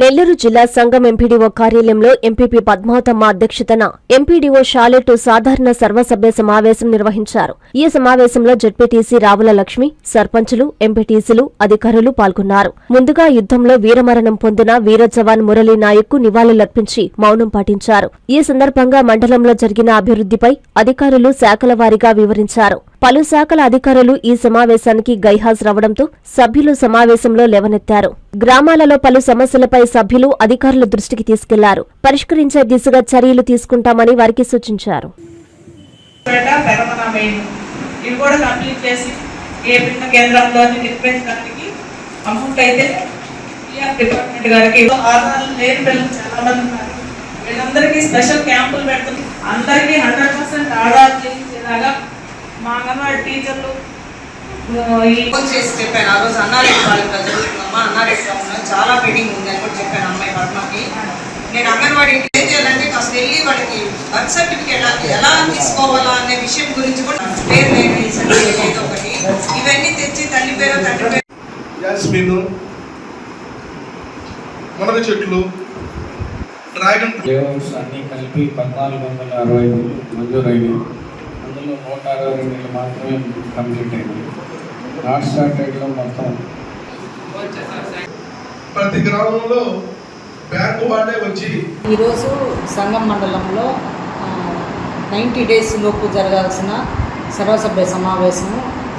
నెల్లూరు జిల్లా సంఘం ఎంపీడీఓ కార్యాలయంలో ఎంపీపీ పద్మావతమ్మ అధ్యక్షతన ఎంపీడీఓ షాలెట్ సాధారణ సర్వసభ్య సమావేశం నిర్వహించారు. ఈ సమావేశంలో జడ్పీటీసీ రావుల లక్ష్మి సర్పంచులు ఎంపీటీసీలు అధికారులు పాల్గొన్నారు. ముందుగా యుద్ధంలో వీరమరణం పొందిన వీర జవాన్ మురళీ నాయక్కు నివాళులర్పించి మౌనం పాటించారు. ఈ సందర్భంగా మండలంలో జరిగిన అభివృద్ధిపై అధికారులు శాఖల వారీగా వివరించారు. పలు శాఖల అధికారులు ఈ సమావేశానికి గైహాజరవడంతో సభ్యులు సమావేశంలో లేవనెత్తారు. గ్రామాలలో పలు సమస్యలపై సభ్యులు అధికారుల దృష్టికి తీసుకెళ్ళారు. పరిష్కరించే దిశగా చర్యలు తీసుకుంటామని వారికి సూచించారు. పేట డిపార్ట్మెంట్ గారికి చాలా మంది ఉన్నారు. వీళ్ళందరికీ స్పెషల్ క్యాంపులు పెడుతుంది. అందరికీ హండ్రెడ్ పర్సెంట్ ఆధార్ చేయించేలాగా మా అంగన్వాడీ టీచర్లు ఈ ఫోన్ చేసి చెప్పాను. ఆ రోజు అన్నారెడ్డి వాళ్ళకి జరుగుతుందమ్మా అన్నారెడ్డి టౌన్లో చాలా మీటింగ్ ఉంది అని కూడా చెప్పాను అమ్మాయి పద్మకి నేను అంగన్వాడీ ఏం చేయాలంటే కాస్త వెళ్ళి వాళ్ళకి బర్త్ సర్టిఫికేట్ ఎలా ఎలా తీసుకోవాలా అనే విషయం గురించి కూడా పేరు లేని సర్టిఫికేట్ ఏదో ఒకటి. ఇవన్నీ తెచ్చి తల్లి పేరు తండ్రి పేరు. యాస్మిన్ మునగ చెట్లు. డ్రాగన్ అన్నీ కలిపి పద్నాలుగు వందల అరవై మంజూరైనవి. అందులో నూట అరవై రెండు మాత్రమే కంప్లీట్ అయింది. నాట్ స్టార్టెడ్లో మొత్తం. ప్రతి గ్రామంలో బ్యాంకు వాళ్ళే వచ్చి ఈరోజు సంగం మండలంలో నైంటీ డేస్ లోపు జరగాల్సిన సర్వసభ్య సమావేశం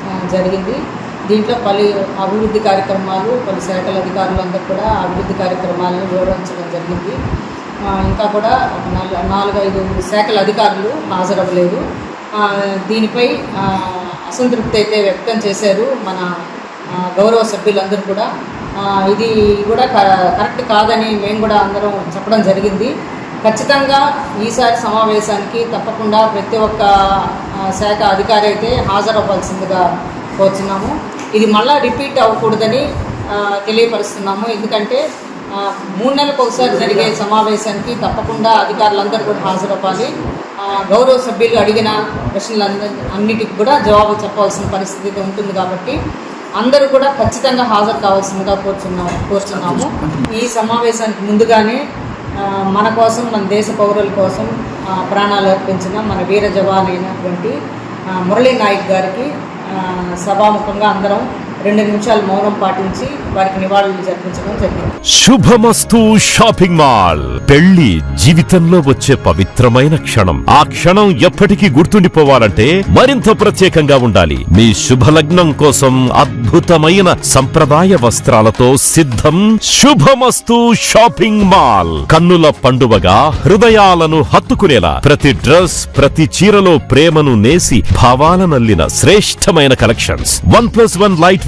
ఆ, జరిగింది. దీంట్లో పలు అభివృద్ధి కార్యక్రమాలు పలు శాఖల అధికారులందరూ కూడా అభివృద్ధి కార్యక్రమాలను వివరించడం జరిగింది. ఇంకా కూడా నాలుగు నాలుగైదు శాఖల అధికారులు హాజరవ్వలేదు. దీనిపై అసంతృప్తి అయితే వ్యక్తం చేశారు మన గౌరవ సభ్యులందరూ కూడా. ఇది కూడా క- కరెక్ట్ కాదని మేము కూడా అందరం చెప్పడం జరిగింది. ఖచ్చితంగా ఈసారి సమావేశానికి తప్పకుండా ప్రతి ఒక్క శాఖ అధికారి అయితే హాజరవ్వాల్సిందిగా కోరుతున్నాము ఇది మళ్ళా రిపీట్ అవ్వకూడదని తెలియపరుస్తున్నాము. ఎందుకంటే మూడు నెలలకు ఒకసారి జరిగే సమావేశానికి తప్పకుండా అధికారులందరూ కూడా హాజరవ్వాలి. గౌరవ సభ్యులు అడిగిన ప్రశ్నలు అన్నిటికి కూడా జవాబు చెప్పాల్సిన పరిస్థితి ఉంటుంది కాబట్టి అందరూ కూడా ఖచ్చితంగా హాజరు కావాల్సిందిగా కోరుచున్నాము కోరుచున్నాము. ఈ సమావేశానికి ముందుగానే మన కోసం మన దేశ పౌరుల కోసం ప్రాణాలు అర్పించిన మన వీర జవాన్ అయినటువంటి మురళీ నాయక్ గారికి సభాముఖంగా అందరం రెండు నిమిషాలు మౌనం పాటించి వారికి నివాళులు జరిపించడం జరిగింది. శుభమస్తు షాపింగ్ మాల్. పెళ్ళి జీవితంలో వచ్చే పవిత్రమైన క్షణం. ఆ క్షణం ఎప్పటికీ గుర్తుండిపోవాలంటే మరింత ప్రత్యేకంగా ఉండాలి. మీ శుభలగ్నం కోసం అద్భుతమైన సంప్రదాయ వస్త్రాలతో సిద్ధం శుభమస్తు షాపింగ్ మాల్. కన్నుల పండువగా హృదయాలను హత్తుకునేలా ప్రతి డ్రెస్ ప్రతి చీరలో ప్రేమను నేసి భావాలనల్లిన శ్రేష్టమైన collections. One plus one light